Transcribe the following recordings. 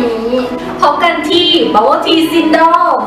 นี้ พบกันที่ Bubble Tea Syndrome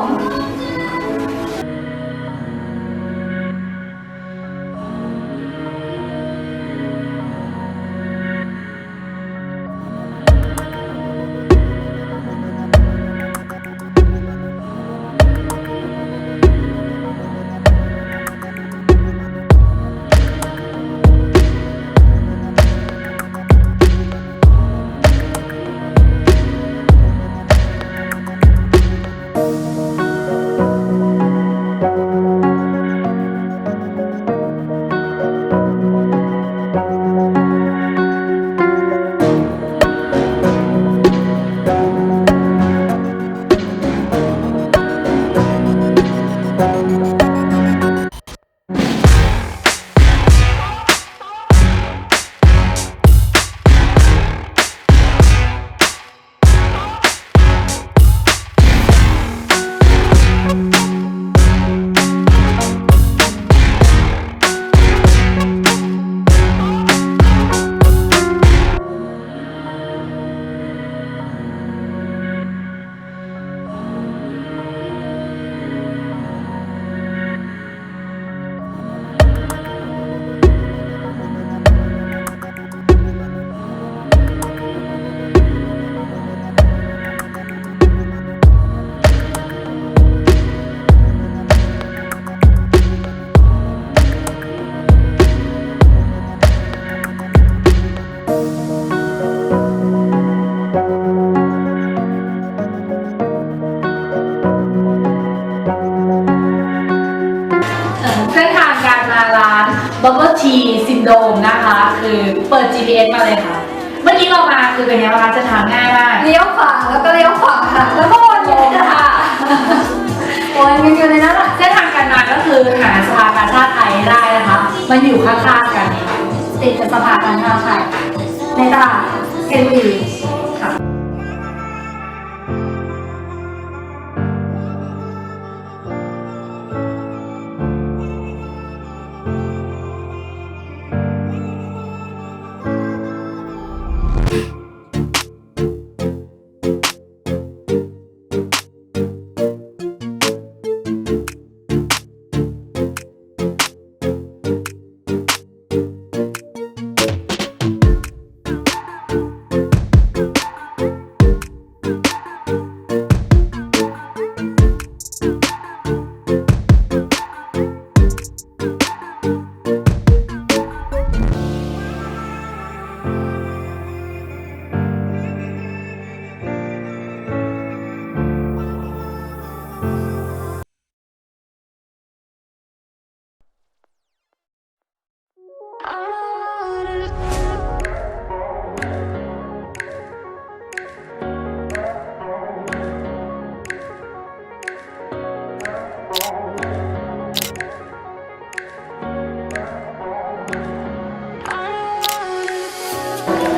ร้าน Bubble Tea Syndrome นะคะ คือเปิด GPS มาเลยค่ะ เมื่อกี้เรามาคือเป็นยังไงบ้างคะจะทางง่ายมาก เลี้ยวขวาแล้วก็เลี้ยวขวาค่ะแล้วก็วนอยู่ในนั้นค่ะวนกันอยู่ในนั้นแหละเส้นทางการมาก็คือหาสภากาชาติไทยให้ได้นะคะ มันอยู่ข้างๆกันเองติดกับสภาการค้าไทยในตลาดเอ็นวี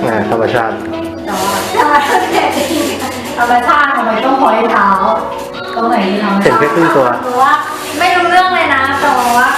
ค่ะแหมธรรมชาติธรรมชาติธรรมชาติทำไมต้องพอยเท้าตรงไหนที่ทำเห็นแค่ครึ่งตัว เพราะว่าไม่รู้เรื่องเลยนะแต่ว่า